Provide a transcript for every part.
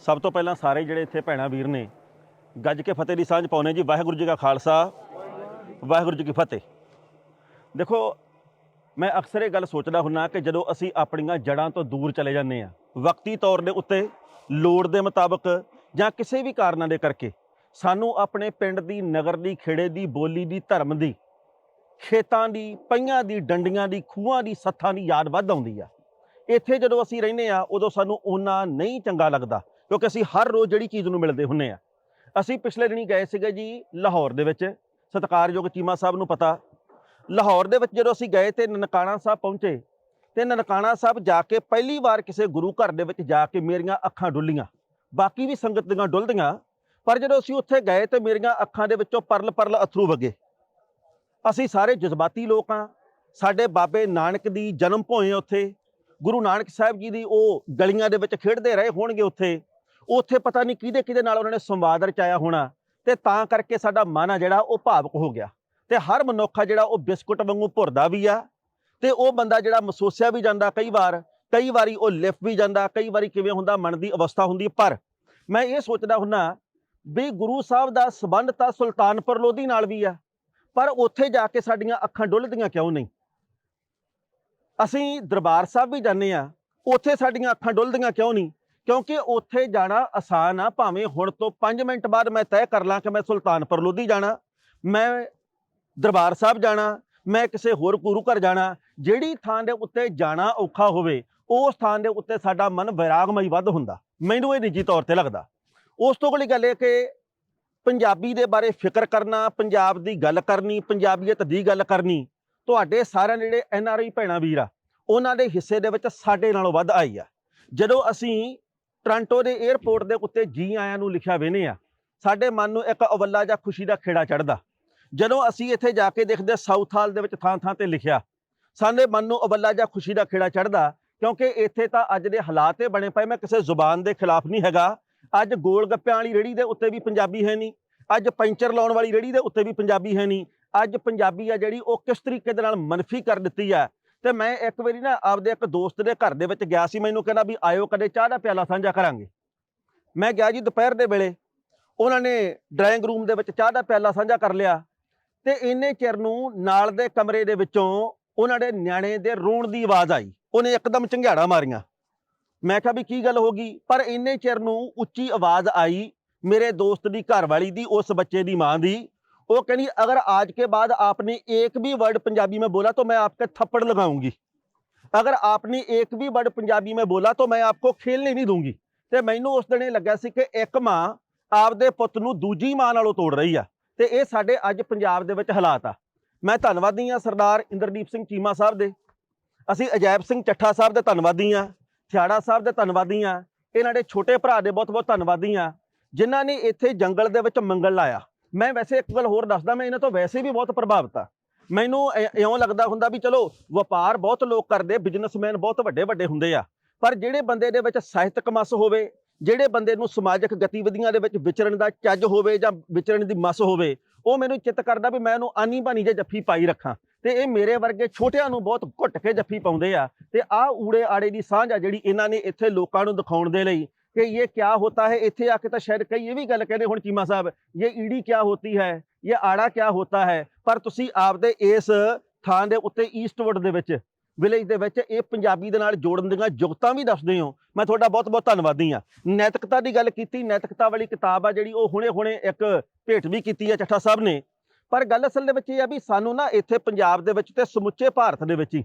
ਸਭ ਤੋਂ ਪਹਿਲਾਂ ਸਾਰੇ ਜਿਹੜੇ ਇੱਥੇ ਭੈਣਾ ਵੀਰ ਨੇ, ਗੱਜ ਕੇ ਫਤਿਹ ਦੀ ਸਾਂਝ ਪਾਉਨੇ ਜੀ। ਵਾਹਿਗੁਰੂ ਜੀ ਕਾ ਖਾਲਸਾ, ਵਾਹਿਗੁਰੂ ਜੀ ਕੀ ਫਤਿਹ। ਦੇਖੋ, ਮੈਂ ਅਕਸਰ ਇਹ ਗੱਲ ਸੋਚਦਾ ਹੁੰਨਾ ਕਿ ਜਦੋਂ ਅਸੀਂ ਆਪਣੀਆਂ ਜੜ੍ਹਾਂ ਤੋਂ ਦੂਰ ਚਲੇ ਜਾਂਦੇ ਆ ਵਕਤੀ ਤੌਰ ਦੇ ਉੱਤੇ, ਲੋੜ ਦੇ ਮੁਤਾਬਕ ਜਾਂ ਕਿਸੇ ਵੀ ਕਾਰਨਾਂ ਦੇ ਕਰਕੇ, ਸਾਨੂੰ ਆਪਣੇ ਪਿੰਡ ਦੀ, ਨਗਰ ਦੀ, ਖੇੜੇ ਦੀ, ਬੋਲੀ ਦੀ, ਧਰਮ ਦੀ, ਖੇਤਾਂ ਦੀ ਪਈਆਂ ਦੀ, ਡੰਡੀਆਂ ਦੀ, ਖੂਹਾਂ ਦੀ, ਸੱਥਾਂ ਦੀ ਯਾਦ ਵੱਧ ਆਉਂਦੀ ਆ। ਇੱਥੇ ਜਦੋਂ ਅਸੀਂ ਰਹਿੰਦੇ ਆ ਉਦੋਂ ਸਾਨੂੰ ਉਹਨਾਂ ਨਹੀਂ ਚੰਗਾ ਲੱਗਦਾ। ਕਿਉਂਕਿ ਅਸੀਂ ਹਰ ਰੋਜ਼ ਜਿਹੜੀ ਚੀਜ਼ ਨੂੰ ਮਿਲਦੇ ਹੁੰਨੇ ਆ। ਅਸੀਂ ਪਿਛਲੇ ਦਿਨੀ ਗਏ ਸੀਗੇ ਜੀ ਲਾਹੌਰ ਦੇ ਵਿੱਚ, ਸਤਿਕਾਰਯੋਗ ਚੀਮਾ ਸਾਹਿਬ ਨੂੰ ਪਤਾ। ਲਾਹੌਰ ਦੇ ਵਿੱਚ ਜਦੋਂ ਅਸੀਂ ਗਏ ਤੇ ਨਨਕਾਣਾ ਸਾਹਿਬ ਪਹੁੰਚੇ, ਤੇ ਨਨਕਾਣਾ ਸਾਹਿਬ ਜਾ ਕੇ ਪਹਿਲੀ ਵਾਰ ਕਿਸੇ ਗੁਰੂ ਘਰ ਦੇ ਵਿੱਚ ਜਾ ਕੇ ਮੇਰੀਆਂ ਅੱਖਾਂ ਡੁੱਲੀਆਂ। ਬਾਕੀ ਵੀ ਸੰਗਤ ਦੀਆਂ ਡੁੱਲਦੀਆਂ, ਪਰ ਜਦੋਂ ਅਸੀਂ ਉੱਥੇ ਗਏ ਤੇ ਮੇਰੀਆਂ ਅੱਖਾਂ ਦੇ ਵਿੱਚੋਂ ਪਰਲ ਪਰਲ ਅਥਰੂ ਵਗੇ। ਅਸੀਂ ਸਾਰੇ ਜਜ਼ਬਾਤੀ ਲੋਕ ਆ, ਸਾਡੇ ਬਾਬੇ ਨਾਨਕ ਦੀ ਜਨਮ ਭੋਏ ਉੱਥੇ। ਗੁਰੂ ਨਾਨਕ ਸਾਹਿਬ ਜੀ ਦੀ ਉਹ ਗਲੀਆਂ ਦੇ ਵਿੱਚ ਖੇਡਦੇ ਰਹੇ ਹੋਣਗੇ ਉੱਥੇ। ਉੱਥੇ ਪਤਾ ਨਹੀਂ ਕਿਹਦੇ ਕਿਹਦੇ ਨਾਲ ਉਹਨਾਂ ਨੇ ਸੰਵਾਦ ਰਚਾਇਆ ਹੋਣਾ ਤੇ ਤਾਂ ਕਰਕੇ ਸਾਡਾ ਮਨ ਆ ਜਿਹੜਾ ਉਹ ਭਾਵਕ ਹੋ ਗਿਆ। ਤੇ ਹਰ ਮਨੁੱਖ ਜਿਹੜਾ ਉਹ ਬਿਸਕੁਟ ਵਾਂਗੂ ਭੁਰਦਾ ਵੀ ਆ ਤੇ ਉਹ ਬੰਦਾ ਜਿਹੜਾ ਮਸੋਸਿਆ ਵੀ ਜਾਂਦਾ ਕਈ ਵਾਰ, ਕਈ ਵਾਰੀ ਉਹ ਲਿਫ ਵੀ ਜਾਂਦਾ, ਕਈ ਵਾਰੀ ਕਿਵੇਂ ਹੁੰਦਾ ਮਨ ਦੀ ਅਵਸਥਾ ਹੁੰਦੀ ਪਰ ਮੈਂ ਇਹ ਸੋਚਦਾ ਹੁੰਨਾ ਵੀ ਗੁਰੂ ਸਾਹਿਬ ਦਾ ਸਬੰਧ ਤਾਂ ਸੁਲਤਾਨਪੁਰ ਲੋਧੀ ਨਾਲ ਵੀ ਆ, ਪਰ ਉੱਥੇ ਜਾ ਕੇ ਸਾਡੀਆਂ ਅੱਖਾਂ ਡੁੱਲਦੀਆਂ ਕਿਉਂ ਨਹੀਂ? ਅਸੀਂ ਦਰਬਾਰ ਸਾਹਿਬ ਵੀ ਜਾਂਦੇ ਆ, ਉੱਥੇ ਸਾਡੀਆਂ ਅੱਖਾਂ ਡੁੱਲਦੀਆਂ ਕਿਉਂ ਨਹੀਂ? ਕਿਉਂਕਿ ਉੱਥੇ ਜਾਣਾ ਆਸਾਨ ਆ, ਭਾਵੇਂ ਹੁਣ ਤੋਂ 5 ਮਿੰਟ ਬਾਅਦ ਮੈਂ ਤੈਅ ਕਰ ਲਾਂ ਕਿ ਮੈਂ ਸੁਲਤਾਨਪੁਰ ਲੋਧੀ ਜਾਣਾ, ਮੈਂ ਦਰਬਾਰ ਸਾਹਿਬ ਜਾਣਾ, ਮੈਂ ਕਿਸੇ ਹੋਰ ਗੁਰੂ ਘਰ ਜਾਣਾ, ਜਿਹੜੀ ਥਾਂ ਦੇ ਉੱਤੇ ਜਾਣਾ ਔਖਾ ਹੋਵੇ, ਉਸ ਥਾਂ ਦੇ ਉੱਤੇ ਸਾਡਾ ਮਨ ਵਿਰਾਗਮਈ ਵੱਧ ਹੁੰਦਾ, ਮੈਨੂੰ ਇਹ ਨਿੱਜੀ ਤੌਰ ਤੇ ਲੱਗਦਾ। ਉਸ ਤੋਂ ਅਗਲੀ ਗੱਲ ਇਹ ਕਿ ਪੰਜਾਬੀ ਦੇ ਬਾਰੇ ਫਿਕਰ ਕਰਨਾ, ਪੰਜਾਬ ਦੀ ਗੱਲ ਕਰਨੀ, ਪੰਜਾਬੀਅਤ ਦੀ ਗੱਲ ਕਰਨੀ, ਤੁਹਾਡੇ ਸਾਰਿਆਂ ਦੇ ਜਿਹੜੇ ਐਨ ਆਰ ਆਈ ਭੈਣਾ ਵੀਰ ਆ, ਉਹਨਾਂ ਦੇ ਹਿੱਸੇ ਦੇ ਵਿੱਚ ਸਾਡੇ ਨਾਲੋਂ ਵੱਧ ਆਈ ਆ। ਜਦੋਂ ਅਸੀਂ ਟ੍ਰਾਂਟੋ ਦੇ 에ਅਰਪੋਰਟ ਦੇ ਉੱਤੇ ਜੀ ਆਇਆਂ ਨੂੰ ਲਿਖਿਆ ਵੇਨੇ ਆ। ਸਾਡੇ ਮਨ ਨੂੰ ਇੱਕ ਅਵੱਲਾ ਜਾਂ ਖੁਸ਼ੀ ਦਾ ਖੇੜਾ ਚੜਦਾ ਜਦੋਂ ਅਸੀਂ ਇੱਥੇ ਜਾ ਕੇ ਦੇਖਦੇ ਸਾਊਥ ਹਾਲ ਦੇ ਵਿੱਚ ਥਾਂ ਥਾਂ ਤੇ ਲਿਖਿਆ, ਸਾਡੇ ਮਨ ਨੂੰ ਅਵੱਲਾ ਜਾਂ ਖੁਸ਼ੀ ਦਾ ਖੇੜਾ ਚੜਦਾ ਕਿਉਂਕਿ ਇੱਥੇ ਤਾਂ ਅੱਜ ਦੇ ਹਾਲਾਤ ਇਹ ਬਣੇ ਪਏ, ਮੈਂ ਕਿਸੇ ਜ਼ੁਬਾਨ ਦੇ ਖਿਲਾਫ ਨਹੀਂ ਹੈਗਾ। ਅੱਜ ਗੋਲ ਗੱਪਿਆਂ ਵਾਲੀ ਰੇੜੀ ਦੇ ਉੱਤੇ ਵੀ ਪੰਜਾਬੀ ਹੈ ਨਹੀਂ। ਅੱਜ ਪੈਂਚਰ ਲਾਉਣ ਵਾਲੀ ਰੇੜੀ ਦੇ ਉੱਤੇ ਵੀ ਪੰਜਾਬੀ ਹੈ ਨਹੀਂ। ਅੱਜ ਪੰਜਾਬੀ ਆ ਜਿਹੜੀ ਉਹ ਕਿਸ ਤਰੀਕੇ ਦੇ ਨਾਲ ਮਨਫੀ ਕਰ ਦਿੱਤੀ ਆ ਤੇ ਮੈਂ ਇੱਕ ਵਾਰੀ ਨਾ ਆਪਦੇ ਇੱਕ ਦੋਸਤ ਦੇ ਘਰ ਦੇ ਵਿੱਚ ਗਿਆ ਸੀ, ਮੈਨੂੰ ਕਹਿੰਦਾ ਵੀ ਆਇਓ ਕਦੇ ਚਾਹ ਦਾ ਪਿਆਲਾ ਸਾਂਝਾ ਕਰਾਂਗੇ। ਮੈਂ ਗਿਆ ਜੀ ਦੁਪਹਿਰ ਦੇ ਵੇਲੇ, ਉਹਨਾਂ ਨੇ ਡਰਾਇੰਗ ਰੂਮ ਦੇ ਵਿੱਚ ਚਾਹ ਦਾ ਪਿਆਲਾ ਸਾਂਝਾ ਕਰ ਲਿਆ ਤੇ ਇੰਨੇ ਚਿਰ ਨੂੰ ਨਾਲ ਦੇ ਕਮਰੇ ਦੇ ਵਿੱਚੋਂ ਉਹਨਾਂ ਦੇ ਨਿਆਣੇ ਦੇ ਰੋਣ ਦੀ ਆਵਾਜ਼ ਆਈ। ਉਹਨੇ ਇੱਕਦਮ ਚੰਗਿਆੜਾ ਮਾਰੀਆਂ। ਮੈਂ ਕਿਹਾ ਵੀ ਕੀ ਗੱਲ ਹੋ ਗਈ? ਪਰ ਇੰਨੇ ਚਿਰ ਨੂੰ ਉੱਚੀ ਆਵਾਜ਼ ਆਈ ਮੇਰੇ ਦੋਸਤ ਦੀ ਘਰਵਾਲੀ ਦੀ, ਉਸ ਬੱਚੇ ਦੀ ਮਾਂ ਦੀ वो कहनी अगर आज के बाद आपने एक भी वर्ड पंजाबी में बोला तो मैं आपके थप्पड़ लगाऊंगी अगर आपने एक भी वर्ड पंजाबी में बोला तो मैं आपको खेलने नहीं दूंगी ਤੇ ਮੈਨੂੰ ਉਸ ਦਿਨ ਇਹ ਲੱਗਾ ਸੀ ਕਿ ਇੱਕ ਮਾਂ ਆਪਦੇ ਪੁੱਤ ਨੂੰ ਦੂਜੀ ਮਾਂ ਨਾਲੋਂ ਤੋੜ ਰਹੀ ਆ ਤੇ ਇਹ ਸਾਡੇ ਅੱਜ ਪੰਜਾਬ ਦੇ ਵਿੱਚ ਹਾਲਾਤ ਆ ਮੈਂ ਧੰਨਵਾਦੀ ਆ ਸਰਦਾਰ ਇੰਦਰਦੀਪ ਸਿੰਘ ਚੀਮਾ ਸਾਹਿਬ ਦੇ ਅਸੀਂ ਅਜੈਬ ਸਿੰਘ ਚੱਠਾ ਸਾਹਿਬ ਦੇ ਧੰਨਵਾਦੀ ਆ ਥਿਆੜਾ ਸਾਹਿਬ ਦੇ ਧੰਨਵਾਦੀ ਆ ਇਹਨਾਂ ਦੇ ਛੋਟੇ ਭਰਾ ਦੇ ਬਹੁਤ ਬਹੁਤ ਧੰਨਵਾਦੀ ਆ ਜਿਨ੍ਹਾਂ ਨੇ ਇੱਥੇ ਜੰਗਲ ਦੇ ਵਿੱਚ ਮੰਗਲ ਲਾਇਆ ਮੈਂ ਵੈਸੇ ਇੱਕ ਗੱਲ ਹੋਰ ਦੱਸਦਾ, ਮੈਂ ਇਹਨਾਂ ਤੋਂ ਵੈਸੇ ਵੀ ਬਹੁਤ ਪ੍ਰਭਾਵਿਤ ਆ। ਮੈਨੂੰ ਇ- ਇਉਂ ਲੱਗਦਾ ਹੁੰਦਾ ਵੀ ਚਲੋ, ਵਪਾਰ ਬਹੁਤ ਲੋਕ ਕਰਦੇ ਬਿਜ਼ਨਸਮੈਨ ਬਹੁਤ ਵੱਡੇ ਵੱਡੇ ਹੁੰਦੇ ਆ। ਪਰ ਜਿਹੜੇ ਬੰਦੇ ਦੇ ਵਿੱਚ ਸਾਹਿਤਕ ਮਸ ਹੋਵੇ, ਜਿਹੜੇ ਬੰਦੇ ਨੂੰ ਸਮਾਜਿਕ ਗਤੀਵਿਧੀਆਂ ਦੇ ਵਿੱਚ ਵਿਚਰਨ ਦਾ ਚੱਜ ਹੋਵੇ ਜਾਂ ਵਿਚਰਨ ਦੀ ਮਸ ਹੋਵੇ, ਉਹ ਮੈਨੂੰ ਚਿੱਤ ਕਰਦਾ ਵੀ ਮੈਂ ਉਹਨੂੰ ਆਨੀ ਬਾਨੀ ਜੇ ਜੱਫੀ ਪਾਈ ਰੱਖਾਂ। ਤੇ ਇਹ ਮੇਰੇ ਵਰਗੇ ਛੋਟਿਆਂ ਨੂੰ ਬਹੁਤ ਘੁੱਟ ਕੇ ਜੱਫੀ ਪਾਉਂਦੇ ਆ। ਤੇ ਆਹ ਊੜੇ ਆੜੇ ਦੀ ਸਾਂਝ ਆ ਜਿਹੜੀ ਇਹਨਾਂ ਨੇ ਇੱਥੇ ਲੋਕਾਂ ਨੂੰ ਦਿਖਾਉਣ ਦੇ ਲਈ। ਕਿ ਇਹ ਕਿਆ ਹੋਤਾ ਹੈ ਇੱਥੇ ਆ ਕੇ ਤਾਂ ਸ਼ਾਇਦ ਕਈ ਇਹ ਵੀ ਗੱਲ ਕਹਿੰਦੇ ਹੁਣ ਚੀਮਾ ਸਾਹਿਬ ਇਹ ਈੜੀ ਕਿਆ ਹੋਤੀ ਹੈ ਇਹ ਆੜਾ ਕਿਆ ਹੋਤਾ ਹੈ ਪਰ ਤੁਸੀਂ ਆਪਦੇ ਇਸ ਥਾਂ ਦੇ ਉੱਤੇ ਈਸਟਵੁੱਡ ਦੇ ਵਿੱਚ ਵਿਲੇਜ ਦੇ ਵਿੱਚ ਇਹ ਪੰਜਾਬੀ ਦੇ ਨਾਲ ਜੋੜਨ ਦੀਆਂ ਜੁਗਤਾਂ ਵੀ ਦੱਸਦੇ ਹੋ ਮੈਂ ਤੁਹਾਡਾ ਬਹੁਤ ਬਹੁਤ ਧੰਨਵਾਦੀ ਆ ਨੈਤਿਕਤਾ ਦੀ ਗੱਲ ਕੀਤੀ ਨੈਤਿਕਤਾ ਵਾਲੀ ਕਿਤਾਬ ਆ ਜਿਹੜੀ ਉਹ ਹੁਣੇ-ਹੁਣੇ ਇੱਕ ਭੇਟ ਵੀ ਕੀਤੀ ਆ ਚੱਠਾ ਸਾਹਿਬ ਨੇ ਪਰ ਗੱਲ ਅਸਲ ਦੇ ਵਿੱਚ ਇਹ ਆ ਵੀ ਸਾਨੂੰ ਨਾ ਇੱਥੇ ਪੰਜਾਬ ਦੇ ਵਿੱਚ ਤੇ ਸਮੁੱਚੇ ਭਾਰਤ ਦੇ ਵਿੱਚ ਹੀ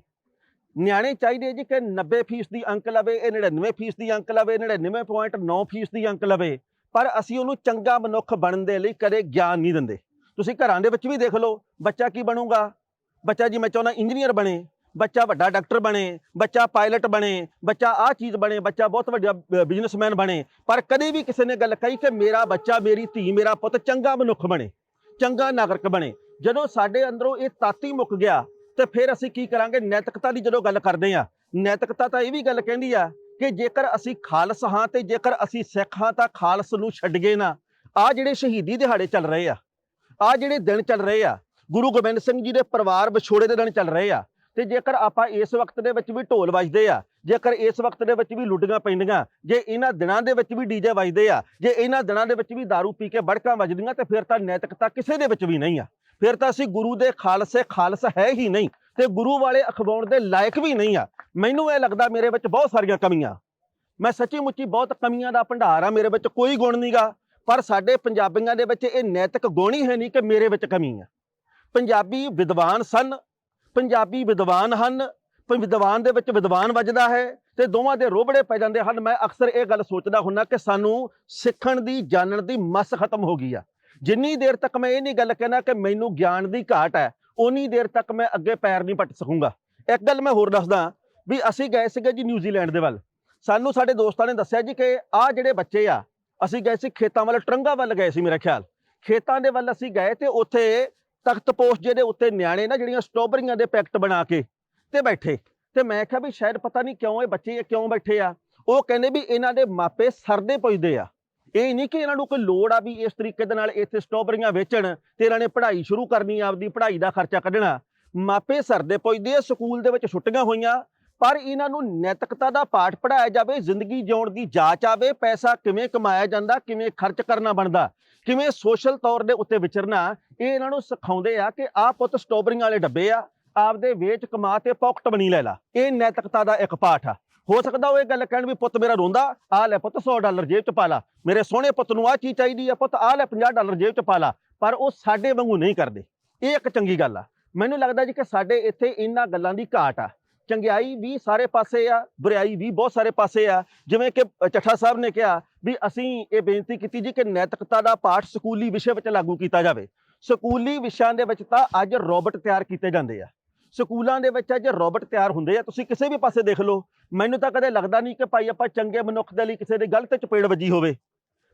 ਨਿਆਣੇ ਚਾਹੀਦੇ ਜੀ ਕਿ 90% ਦੀ ਅੰਕ ਲਵੇ, ਇਹ 99% ਦੀ ਅੰਕ ਲਵੇ 99.9% ਦੀ ਅੰਕ ਲਵੇ। ਪਰ ਅਸੀਂ ਉਹਨੂੰ ਚੰਗਾ ਮਨੁੱਖ ਬਣਨ ਦੇ ਲਈ ਕਦੇ ਗਿਆਨ ਨਹੀਂ ਦਿੰਦੇ। ਤੁਸੀਂ ਘਰਾਂ ਦੇ ਵਿੱਚ ਵੀ ਦੇਖ ਲਓ, ਬੱਚਾ ਕੀ ਬਣੂਗਾ? ਬੱਚਾ ਜੀ, ਮੈਂ ਚਾਹੁੰਦਾ ਇੰਜੀਨੀਅਰ ਬਣੇ, ਬੱਚਾ ਵੱਡਾ ਡਾਕਟਰ ਬਣੇ, ਬੱਚਾ ਪਾਇਲਟ ਬਣੇ, ਬੱਚਾ ਆਹ ਚੀਜ਼ ਬਣੇ, ਬੱਚਾ ਬਹੁਤ ਵੱਡਾ ਬਿਜ਼ਨਸਮੈਨ ਬਣੇ। ਪਰ ਕਦੇ ਵੀ ਕਿਸੇ ਨੇ ਗੱਲ ਕਹੀ ਕਿ ਮੇਰਾ ਬੱਚਾ, ਮੇਰੀ ਧੀ, ਮੇਰਾ ਪੁੱਤ ਚੰਗਾ ਮਨੁੱਖ ਬਣੇ, ਚੰਗਾ ਨਾਗਰਿਕ ਬਣੇ। ਜਦੋਂ ਸਾਡੇ ਅੰਦਰੋਂ ਇਹ ਤਾਤੀ ਮੁੱਕ ਗਿਆ ਤੇ ਫਿਰ ਅਸੀਂ ਕੀ ਕਰਾਂਗੇ? ਨੈਤਿਕਤਾ ਦੀ ਜਦੋਂ ਗੱਲ ਕਰਦੇ ਆ ਨੈਤਿਕਤਾ ਤਾਂ ਇਹ ਵੀ ਗੱਲ ਕਹਿੰਦੀ ਆ ਕਿ ਜੇਕਰ ਅਸੀਂ ਖਾਲਸ ਹਾਂ ਤੇ ਜੇਕਰ ਅਸੀਂ ਸਿੱਖ ਹਾਂ ਤਾਂ ਖਾਲਸ ਨੂੰ ਛੱਡ ਗਏ ਨਾ। ਆ ਜਿਹੜੇ ਸ਼ਹੀਦੀ ਦਿਹਾੜੇ ਚੱਲ ਰਹੇ ਆ ਆ ਜਿਹੜੇ ਦਿਨ ਚੱਲ ਰਹੇ ਆ, ਗੁਰੂ ਗੋਬਿੰਦ ਸਿੰਘ ਜੀ ਦੇ ਪਰਿਵਾਰ ਵਿਛੋੜੇ ਦੇ ਦਿਨ ਚੱਲ ਰਹੇ ਆ, ਤੇ ਜੇਕਰ ਆਪਾਂ ਇਸ ਵਕਤ ਦੇ ਵਿੱਚ ਵੀ ਢੋਲ ਵੱਜਦੇ ਆ, ਜੇਕਰ ਇਸ ਵਕਤ ਦੇ ਵਿੱਚ ਵੀ ਲੁੱਡੀਆਂ ਪੈਂਦੀਆਂ, ਜੇ ਇਹਨਾਂ ਦਿਨਾਂ ਦੇ ਵਿੱਚ ਵੀ ਡੀਜੇ ਵੱਜਦੇ ਆ, ਜੇ ਇਹਨਾਂ ਦਿਨਾਂ ਦੇ ਵਿੱਚ ਵੀ दारू ਪੀ ਕੇ ਬੜਕਾਂ ਵੱਜਦੀਆਂ, ਤੇ ਫਿਰ ਤਾਂ ਨੈਤਿਕਤਾ ਕਿਸੇ ਦੇ ਵਿੱਚ ਵੀ ਨਹੀਂ ਆ। ਫਿਰ ਤਾਂ ਅਸੀਂ ਗੁਰੂ ਦੇ ਖਾਲਸੇ ਖਾਲਸ ਹੈ ਹੀ ਨਹੀਂ ਤੇ ਗੁਰੂ ਵਾਲੇ ਅਖਵਾਉਣ ਦੇ ਲਾਇਕ ਵੀ ਨਹੀਂ ਆ। ਮੈਨੂੰ ਇਹ ਲੱਗਦਾ ਮੇਰੇ ਵਿੱਚ ਬਹੁਤ ਸਾਰੀਆਂ ਕਮੀਆਂ। ਮੈਂ ਸੱਚੀ ਮੁੱਚੀ ਬਹੁਤ ਕਮੀਆਂ ਦਾ ਭੰਡਾਰ ਆ, ਮੇਰੇ ਵਿੱਚ ਕੋਈ ਗੁਣ ਨਹੀਂਗਾ ਪਰ ਸਾਡੇ ਪੰਜਾਬੀਆਂ ਦੇ ਵਿੱਚ ਇਹ ਨੈਤਿਕ ਗੁਣ ਹੀ ਹੈ ਨਹੀਂ ਕਿ ਮੇਰੇ ਵਿੱਚ ਕਮੀ ਆ। ਪੰਜਾਬੀ ਵਿਦਵਾਨ ਸਨ, ਪੰਜਾਬੀ ਵਿਦਵਾਨ ਹਨ ਵਿਦਵਾਨ ਦੇ ਵਿੱਚ ਵਿਦਵਾਨ ਵੱਜਦਾ ਹੈ ਤੇ ਦੋਵਾਂ ਦੇ ਰੋਬੜੇ ਪੈ ਜਾਂਦੇ ਹਨ। ਮੈਂ ਅਕਸਰ ਇਹ ਗੱਲ ਸੋਚਦਾ ਹੁੰਨਾ ਕਿ ਸਾਨੂੰ ਸਿੱਖਣ ਦੀ, ਜਾਣਨ ਦੀ ਮਸ ਖਤਮ ਹੋ ਗਈ ਆ। ਜਿੰਨੀ ਦੇਰ ਤੱਕ ਮੈਂ ਇਹ ਨਹੀਂ ਗੱਲ ਕਹਿਣਾ ਕਿ ਮੈਨੂੰ ਗਿਆਨ ਦੀ ਘਾਟ ਹੈ ਉਨੀ ਦੇਰ ਤੱਕ ਮੈਂ ਅੱਗੇ ਪੈਰ ਨਹੀਂ ਪੱਟ ਸਕੂੰਗਾ। ਇੱਕ ਗੱਲ ਮੈਂ ਹੋਰ ਦੱਸਦਾ ਵੀ ਅਸੀਂ ਗਏ ਸੀਗੇ ਜੀ ਨਿਊਜ਼ੀਲੈਂਡ ਦੇ ਵੱਲ। ਸਾਨੂੰ ਸਾਡੇ ਦੋਸਤਾਂ ਨੇ ਦੱਸਿਆ ਜੀ ਕਿ ਆਹ ਜਿਹੜੇ ਬੱਚੇ ਆ, ਅਸੀਂ ਗਏ ਸੀ ਖੇਤਾਂ ਵੱਲ, ਟਰੰਗਾ ਵੱਲ ਗਏ ਸੀ ਮੇਰਾ ਖਿਆਲ। ਖੇਤਾਂ ਦੇ ਵੱਲ ਅਸੀਂ ਗਏ ਤੇ ਉੱਥੇ ਤਖਤ ਪੋਸਟ ਜਿਹਦੇ ਉੱਤੇ ਨਿਆਣੇ ਨਾ ਜਿਹੜੀਆਂ ਸਟ੍ਰਾਬੇਰੀਆਂ ਦੇ ਪੈਕਟ ਬਣਾ ਕੇ ਤੇ ਬੈਠੇ। ਤੇ ਮੈਂ ਕਿਹਾ ਵੀ ਸ਼ਾਇਦ ਪਤਾ ਨਹੀਂ ਕਿਉਂ ਇਹ ਬੱਚੇ ਕਿਉਂ ਬੈਠੇ ਆ। ਉਹ ਕਹਿੰਦੇ ਵੀ ਇਹਨਾਂ ਦੇ ਮਾਪੇ ਸਰਦੇ ਪੁੱਜਦੇ ਆ। ਇਹ ਨਹੀਂ ਕਿ ਇਹਨਾਂ ਨੂੰ ਕੋਈ ਲੋੜ ਆ ਵੀ ਇਸ ਤਰੀਕੇ ਦੇ ਨਾਲ ਇੱਥੇ ਸਟ੍ਰਾਬੇਰੀਆਂ ਵੇਚਣ ਤੇ ਇਹਨਾਂ ਨੇ ਪੜ੍ਹਾਈ ਸ਼ੁਰੂ ਕਰਨੀ ਆਪਦੀ ਪੜ੍ਹਾਈ ਦਾ ਖਰਚਾ ਕੱਢਣਾ। ਮਾਪੇ ਸਰਦੇ ਪੁੱਜਦੇ ਆ ਸਕੂਲ ਦੇ ਵਿੱਚ ਛੁੱਟੀਆਂ ਹੋਈਆਂ, ਪਰ ਇਹਨਾਂ ਨੂੰ ਨੈਤਿਕਤਾ ਦਾ ਪਾਠ ਪੜਾਇਆ ਜਾਵੇ, ਜ਼ਿੰਦਗੀ ਜਿਉਣ ਦੀ ਜਾਚ ਆਵੇ, ਪੈਸਾ ਕਿਵੇਂ ਕਮਾਇਆ ਜਾਂਦਾ, ਕਿਵੇਂ ਖਰਚ ਕਰਨਾ ਬਣਦਾ, ਕਿਵੇਂ ਸੋਸ਼ਲ ਤੌਰ ਦੇ ਉੱਤੇ ਵਿਚਰਨਾ, ਇਹ ਇਹਨਾਂ ਨੂੰ ਸਿਖਾਉਂਦੇ ਆ ਕਿ ਆਹ ਪੁੱਤ ਸਟ੍ਰਾਬੇਰੀਆਂ ਵਾਲੇ ਡੱਬੇ ਆ, ਆਪਦੇ ਵੇਚ ਕਮਾ ਤੇ ਪਾਕਟ ਬਣੀ ਲੈ ਲਾ। ਇਹ ਨੈਤਿਕਤਾ ਦਾ ਇੱਕ ਪਾਠ ਆ। ਹੋ ਸਕਦਾ ਉਹ ਇਹ ਗੱਲ ਕਹਿਣ ਵੀ ਪੁੱਤ ਮੇਰਾ ਰੋਂਦਾ ਆ ਲੈ ਪੁੱਤ 100 ਡਾਲਰ ਜੇਬ ਚ ਪਾ ਲਾ। ਮੇਰੇ ਸੋਹਣੇ ਪੁੱਤ ਨੂੰ ਆ ਚੀਜ਼ ਚਾਹੀਦੀ ਆ ਪੁੱਤ ਆ ਲੈ 50 ਡਾਲਰ ਜੇਬ ਚ ਪਾ ਲਾ। ਪਰ ਉਹ ਸਾਡੇ ਵਾਂਗੂ ਨਹੀਂ ਕਰਦੇ। ਇਹ ਇੱਕ ਚੰਗੀ ਗੱਲ ਆ। ਮੈਨੂੰ ਲੱਗਦਾ ਜੀ ਕਿ ਸਾਡੇ ਇੱਥੇ ਇਹਨਾਂ ਗੱਲਾਂ ਦੀ ਘਾਟ ਆ। ਚੰਗਿਆਈ ਵੀ ਸਾਰੇ ਪਾਸੇ ਆ, ਬੁਰਾਈ ਵੀ ਬਹੁਤ ਸਾਰੇ ਪਾਸੇ ਆ। ਜਿਵੇਂ ਕਿ ਚੱਠਾ ਸਾਹਿਬ ਨੇ ਕਿਹਾ ਵੀ ਅਸੀਂ ਇਹ ਬੇਨਤੀ ਕੀਤੀ ਜੀ ਕਿ ਨੈਤਿਕਤਾ ਦਾ ਪਾਠ ਸਕੂਲੀ ਵਿਸ਼ੇ ਵਿੱਚ ਲਾਗੂ ਕੀਤਾ ਜਾਵੇ। ਸਕੂਲੀ ਵਿਸ਼ਿਆਂ ਦੇ ਵਿੱਚ ਤਾਂ ਅੱਜ ਰੋਬਟ ਤਿਆਰ ਕੀਤੇ ਜਾਂਦੇ ਆ। ਸਕੂਲਾਂ ਦੇ ਵਿੱਚ ਅੱਜ ਰੋਬਟ ਤਿਆਰ ਹੁੰਦੇ ਆ। ਤੁਸੀਂ ਕਿਸੇ ਵੀ ਪਾਸੇ ਦੇਖ ਲਓ। ਮੈਨੂੰ ਤਾਂ ਕਦੇ ਲੱਗਦਾ ਨਹੀਂ ਕਿ ਭਾਈ ਆਪਾਂ ਚੰਗੇ ਮਨੁੱਖ ਦੇ ਲਈ ਕਿਸੇ ਦੇ ਗਲਤ ਚਪੇੜ ਵੱਜੀ ਹੋਵੇ।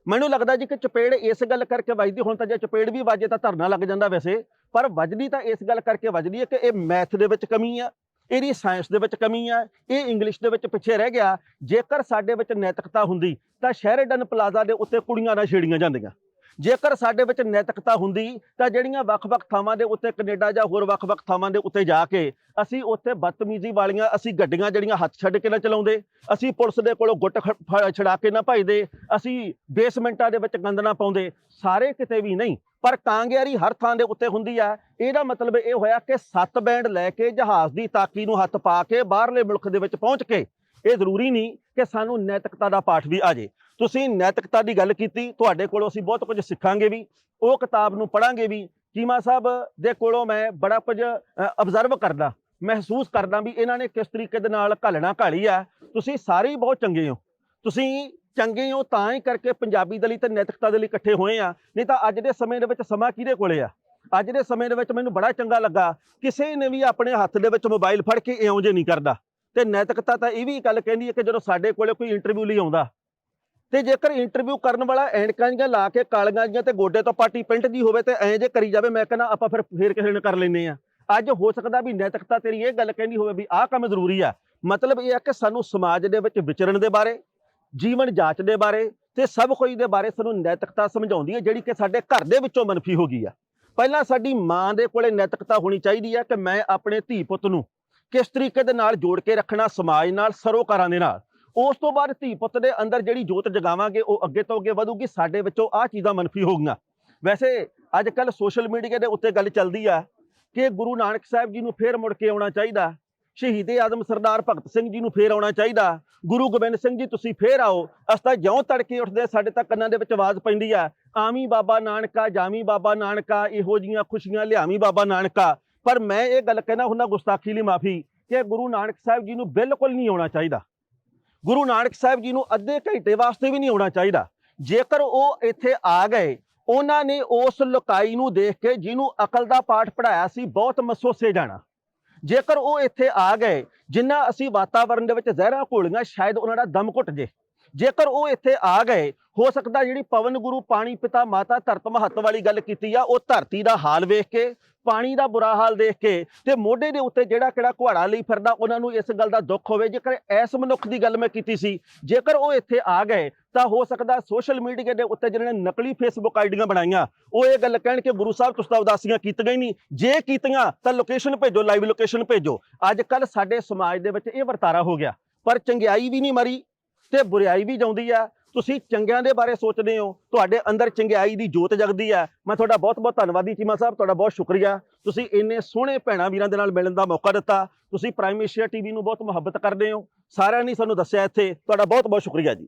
ਮੈਨੂੰ ਲੱਗਦਾ ਜੀ ਕਿ ਚਪੇੜ ਇਸ ਗੱਲ ਕਰਕੇ ਵੱਜਦੀ, ਹੁਣ ਤਾਂ ਜੇ ਚਪੇੜ ਵੀ ਵੱਜੇ ਤਾਂ ਧਰਨਾ ਲੱਗ ਜਾਂਦਾ ਵੈਸੇ। ਪਰ ਵੱਜਦੀ ਤਾਂ ਇਸ ਗੱਲ ਕਰਕੇ ਵੱਜਦੀ ਹੈ ਕਿ ਇਹ ਮੈਥ ਦੇ ਵਿੱਚ ਕਮੀ ਆ, ਇਹਦੀ ਸਾਇੰਸ ਦੇ ਵਿੱਚ ਕਮੀ ਆ, ਇਹ ਇੰਗਲਿਸ਼ ਦੇ ਵਿੱਚ ਪਿੱਛੇ ਰਹਿ ਗਿਆ। ਜੇਕਰ ਸਾਡੇ ਵਿੱਚ ਨੈਤਿਕਤਾ ਹੁੰਦੀ ਤਾਂ ਸ਼ੈਰਡਨ ਪਲਾਜ਼ਾ ਦੇ ਉੱਤੇ ਕੁੜੀਆਂ ਨਾਲ ਛੇੜੀਆਂ ਜਾਂਦੀਆਂ। ਜੇਕਰ ਸਾਡੇ ਵਿੱਚ ਨੈਤਿਕਤਾ ਹੁੰਦੀ, ਤਾਂ ਜਿਹੜੀਆਂ ਵੱਖ-ਵੱਖ ਥਾਵਾਂ ਦੇ ਉੱਤੇ ਕੈਨੇਡਾ ਜਾਂ ਹੋਰ ਵੱਖ-ਵੱਖ ਥਾਵਾਂ ਦੇ ਉੱਤੇ ਜਾ ਕੇ ਅਸੀਂ ਉੱਥੇ ਬਦਤਮੀਜ਼ੀ ਵਾਲੀਆਂ, ਅਸੀਂ ਗੱਡੀਆਂ ਜਿਹੜੀਆਂ ਹੱਥ ਛੱਡ ਕੇ ਨਾ ਚਲਾਉਂਦੇ, ਅਸੀਂ ਪੁਲਿਸ ਦੇ ਕੋਲੋਂ ਗੁੱਟ ਖ- ਛਡਾ ਕੇ ਨਾ ਭਜਦੇ, ਅਸੀਂ ਬੇਸਮੈਂਟਾਂ ਦੇ ਵਿੱਚ ਗੰਦ ਨਾ ਪਾਉਂਦੇ, ਸਾਰੇ ਕਿਤੇ ਵੀ ਨਹੀਂ, ਪਰ ਕਾਂਗਿਆਰੀ ਹਰ ਥਾਂ ਦੇ ਉੱਤੇ ਹੁੰਦੀ ਆ। ਇਹਦਾ ਮਤਲਬ ਇਹ ਹੋਇਆ ਕਿ ਸੱਤ ਬੈਂਡ ਲੈ ਕੇ ਜਹਾਜ਼ ਦੀ ਤਾਕੀ ਨੂੰ ਹੱਥ ਪਾ ਕੇ ਬਾਹਰਲੇ ਮੁਲਕ ਦੇ ਵਿੱਚ ਪਹੁੰਚ ਕੇ, ਇਹ ਜ਼ਰੂਰੀ ਨਹੀਂ ਕਿ ਸਾਨੂੰ ਨੈਤਿਕਤਾ ਦਾ ਪਾਠ ਵੀ ਆ ਜੇ। ਤੁਸੀਂ ਨੈਤਿਕਤਾ ਦੀ ਗੱਲ ਕੀਤੀ, ਤੁਹਾਡੇ ਕੋਲੋਂ ਅਸੀਂ ਬਹੁਤ ਕੁਝ ਸਿੱਖਾਂਗੇ ਵੀ, ਉਹ ਕਿਤਾਬ ਨੂੰ ਪੜਾਂਗੇ ਵੀ, ਚੀਮਾ ਸਾਹਿਬ ਦੇ ਕੋਲੋਂ ਮੈਂ ਬੜਾ ਕੁਝ ਅਬਜ਼ਰਵ ਕਰਦਾ, ਮਹਿਸੂਸ ਕਰਦਾ ਵੀ ਇਹਨਾਂ ਨੇ ਕਿਸ ਤਰੀਕੇ ਦੇ ਨਾਲ ਘਾਲਣਾ ਘਾਲੀ ਆ। ਤੁਸੀਂ ਸਾਰੇ ਹੀ ਬਹੁਤ ਚੰਗੇ ਹੋ। ਤੁਸੀਂ ਚੰਗੇ ਹੋ ਤਾਂ ਹੀ ਕਰਕੇ ਪੰਜਾਬੀ ਦੇ ਲਈ ਤੇ ਨੈਤਿਕਤਾ ਦੇ ਲਈ ਇਕੱਠੇ ਹੋਏ ਆ। ਨਹੀਂ ਤਾਂ ਅੱਜ ਦੇ ਸਮੇਂ ਦੇ ਵਿੱਚ ਸਮਾਂ ਕਿਹਦੇ ਕੋਲੇ ਆ? ਅੱਜ ਦੇ ਸਮੇਂ ਦੇ ਵਿੱਚ ਮੈਨੂੰ ਬੜਾ ਚੰਗਾ ਲੱਗਾ, ਕਿਸੇ ਨੇ ਵੀ ਆਪਣੇ ਹੱਥ ਦੇ ਵਿੱਚ ਮੋਬਾਈਲ ਫੜ ਕੇ ਇਉਂ ਜੇ ਨਹੀਂ ਕਰਦਾ। ਤੇ ਨੈਤਿਕਤਾ ਤਾਂ ਇਹ ਵੀ ਗੱਲ ਕਹਿੰਦੀ ਹੈ ਕਿ ਜਦੋਂ ਸਾਡੇ ਕੋਲੇ ਕੋਈ ਇੰਟਰਵਿਊ ਲਈ ਆਉਂਦਾ ਤੇ ਜੇਕਰ ਇੰਟਰਵਿਊ ਕਰਨ ਵਾਲਾ ਐਨਕਾਂ ਜੀਆਂ ਲਾ ਕੇ ਕਾਲੀਆਂ ਜੀਆਂ ਤੇ ਗੋਡੇ ਤੋਂ ਪਾਟੀ ਪਿੰਟ ਦੀ ਹੋਵੇ ਤੇ ਐਂ ਜੇ ਕਰੀ ਜਾਵੇ, ਮੈਂ ਕਹਿੰਦਾ ਆਪਾਂ ਫਿਰ ਫੇਰ ਕਿਸੇ ਨੇ ਕਰ ਲੈਨੇ ਆ ਅੱਜ ਹੋ ਸਕਦਾ ਵੀ ਨੈਤਿਕਤਾ ਤੇਰੀ ਇਹ ਗੱਲ ਕਹਿੰਦੀ ਹੋਵੇ ਵੀ ਆਹ ਕੰਮ ਜ਼ਰੂਰੀ ਆ। ਮਤਲਬ ਇਹ ਹੈ ਕਿ ਸਾਨੂੰ ਸਮਾਜ ਦੇ ਵਿੱਚ ਵਿਚਰਨ ਦੇ ਬਾਰੇ, ਜੀਵਨ ਜਾਂਚ ਦੇ ਬਾਰੇ ਤੇ ਸਭ ਕੁਝ ਦੇ ਬਾਰੇ ਸਾਨੂੰ ਨੈਤਿਕਤਾ ਸਮਝਾਉਂਦੀ ਹੈ, ਜਿਹੜੀ ਕਿ ਸਾਡੇ ਘਰ ਦੇ ਵਿੱਚੋਂ ਮਨਫੀ ਹੋ ਗਈ ਆ। ਪਹਿਲਾਂ ਸਾਡੀ ਮਾਂ ਦੇ ਕੋਲੇ ਨੈਤਿਕਤਾ ਹੋਣੀ ਚਾਹੀਦੀ ਹੈ ਕਿ ਮੈਂ ਆਪਣੇ ਧੀ ਪੁੱਤ ਨੂੰ ਕਿਸ ਤਰੀਕੇ ਦੇ ਨਾਲ ਜੋੜ ਕੇ ਰੱਖਣਾ, ਸਮਾਜ ਨਾਲ, ਸਰੋਕਾਰਾਂ ਦੇ ਨਾਲ। ਉਸ ਤੋਂ ਬਾਅਦ ਧੀ ਪੁੱਤ ਦੇ ਅੰਦਰ ਜਿਹੜੀ ਜੋਤ ਜਗਾਵਾਂਗੇ, ਉਹ ਅੱਗੇ ਤੋਂ ਅੱਗੇ ਵਧੂਗੀ, ਸਾਡੇ ਵਿੱਚੋਂ ਆਹ ਚੀਜ਼ਾਂ ਮਨਫੀ ਹੋ ਵੈਸੇ ਅੱਜ ਕੱਲ ਸੋਸ਼ਲ ਮੀਡੀਆ ਦੇ ਉੱਤੇ ਗੱਲ ਚੱਲਦੀ ਆ ਕਿ ਗੁਰੂ ਨਾਨਕ ਸਾਹਿਬ ਜੀ ਨੂੰ ਫੇਰ ਮੁੜ ਕੇ ਆਉਣਾ ਚਾਹੀਦਾ, ਸ਼ਹੀਦੇ ਆਜ਼ਮ ਸਰਦਾਰ ਭਗਤ ਸਿੰਘ ਜੀ ਨੂੰ ਫੇਰ ਆਉਣਾ ਚਾਹੀਦਾ, ਗੁਰੂ ਗੋਬਿੰਦ ਸਿੰਘ ਜੀ ਤੁਸੀਂ ਫੇਰ ਆਓ ਅਸਤਾ ਜਿਉਂ ਤੜਕੇ ਉੱਠਦੇ ਸਾਡੇ ਤਾਂ ਕੰਨਾਂ ਦੇ ਵਿੱਚ ਆਵਾਜ਼ ਪੈਂਦੀ ਆ ਆਮੀ ਬਾਬਾ ਨਾਨਕਾ ਜਾਮੀ ਬਾਬਾ ਨਾਨਕਾ, ਇਹੋ ਜੀਆਂ ਖੁਸ਼ੀਆਂ ਲਿਆਵੀਂ ਬਾਬਾ ਨਾਨਕਾ। ਪਰ ਮੈਂ ਇਹ ਗੱਲ ਕਹਿਣਾ ਹੁੰਦਾ ਗੁਸਤਾਖੀ ਲਈ ਮਾਫੀ ਕਿ ਗੁਰੂ ਨਾਨਕ ਸਾਹਿਬ ਜੀ ਨੂੰ ਬਿਲਕੁਲ ਨਹੀਂ ਆਉਣਾ ਚਾਹੀਦਾ। ਗੁਰੂ ਨਾਨਕ ਸਾਹਿਬ ਜੀ ਨੂੰ ਅੱਧੇ ਘੰਟੇ ਵਾਸਤੇ ਵੀ ਨਹੀਂ ਆਉਣਾ ਚਾਹੀਦਾ। ਜੇਕਰ ਉਹ ਇੱਥੇ ਆ ਗਏ, ਉਹਨਾਂ ਨੇ ਉਸ ਲੁਕਾਈ ਨੂੰ ਦੇਖ ਕੇ ਜਿਹਨੂੰ ਅਕਲ ਦਾ ਪਾਠ ਪੜਾਇਆ ਸੀ, ਬਹੁਤ ਮਸੋਸੇ ਜਾਣਾ। ਜੇਕਰ ਉਹ ਇੱਥੇ ਆ ਗਏ, ਜਿੰਨਾ ਅਸੀਂ ਵਾਤਾਵਰਣ ਦੇ ਵਿੱਚ ਜ਼ਹਿਰਾਂ ਘੋਲੀਆਂ, ਸ਼ਾਇਦ ਉਹਨਾਂ ਦਾ ਦਮ ਘੁੱਟ ਜੇ। ਜੇਕਰ ਉਹ ਇੱਥੇ ਆ ਗਏ ਹੋ ਸਕਦਾ ਜਿਹੜੀ ਪਵਨ ਗੁਰੂ ਪਾਣੀ ਪਿਤਾ ਮਾਤਾ ਧਰਤ ਮਹੱਤ ਵਾਲੀ ਗੱਲ ਕੀਤੀ ਆ, ਉਹ ਧਰਤੀ ਦਾ ਹਾਲ ਵੇਖ ਕੇ, ਪਾਣੀ ਦਾ ਬੁਰਾ ਹਾਲ ਦੇਖ ਕੇ ਤੇ ਮੋਢੇ ਦੇ ਉੱਤੇ ਜਿਹੜਾ ਕਿਹੜਾ ਕੁਹਾੜਾ ਲਈ ਫਿਰਦਾ, ਉਹਨਾਂ ਨੂੰ ਇਸ ਗੱਲ ਦਾ ਦੁੱਖ ਹੋਵੇ। ਜੇਕਰ ਐਸ ਮਨੁੱਖ ਦੀ ਗੱਲ ਮੈਂ ਕੀਤੀ ਸੀ, ਜੇਕਰ ਉਹ ਇੱਥੇ ਆ ਗਏ, ਤਾਂ ਹੋ ਸਕਦਾ ਸੋਸ਼ਲ ਮੀਡੀਆ ਦੇ ਉੱਤੇ ਜਿਹਨਾਂ ਨੇ ਨਕਲੀ ਫੇਸਬੁੱਕ ਆਈਡੀਆਂ ਬਣਾਈਆਂ, ਉਹ ਇਹ ਗੱਲ ਕਹਿਣ ਕਿ ਗੁਰੂ ਸਾਹਿਬ ਤੁਸੀਂ ਤਾਂ ਉਦਾਸੀਆਂ ਕੀਤੀਆਂ ਹੀ ਨਹੀਂ। ਜੇ ਕੀਤੀਆਂ, ਤਾਂ ਲੋਕੇਸ਼ਨ ਭੇਜੋ ਲਾਈਵ ਲੋਕੇਸ਼ਨ ਭੇਜੋ। ਅੱਜ ਕੱਲ ਸਾਡੇ ਸਮਾਜ ਦੇ ਵਿੱਚ ਇਹ ਵਰਤਾਰਾ ਹੋ ਗਿਆ, ਪਰ ਚੰਗਿਆਈ ਵੀ ਨਹੀਂ ਮਰੀ ਤੇ ਬੁਰਾਈ ਵੀ ਜਾਂਦੀ ਆ। ਤੁਸੀਂ ਚੰਗਿਆਂ ਦੇ ਬਾਰੇ ਸੋਚਦੇ ਹੋ, ਤੁਹਾਡੇ ਅੰਦਰ ਚੰਗਿਆਈ ਦੀ ਜੋਤ ਜਗਦੀ ਹੈ। ਮੈਂ ਤੁਹਾਡਾ ਬਹੁਤ ਬਹੁਤ ਧੰਨਵਾਦੀ ਚੀਮਾ ਸਾਹਿਬ, ਤੁਹਾਡਾ ਬਹੁਤ ਸ਼ੁਕਰੀਆ। ਤੁਸੀਂ ਇੰਨੇ ਸੋਹਣੇ ਭੈਣਾਂ ਵੀਰਾਂ ਦੇ ਨਾਲ ਮਿਲਣ ਦਾ ਮੌਕਾ ਦਿੱਤਾ। ਤੁਸੀਂ ਪ੍ਰਾਈਮ ਏਸ਼ੀਆ ਟੀਵੀ ਨੂੰ ਬਹੁਤ ਮੁਹੱਬਤ ਕਰਦੇ ਹੋ। ਸਾਰਿਆਂ ਨੇ ਸਾਨੂੰ ਦੱਸਿਆ ਇੱਥੇ। ਤੁਹਾਡਾ ਬਹੁਤ ਬਹੁਤ ਸ਼ੁਕਰੀਆ ਜੀ।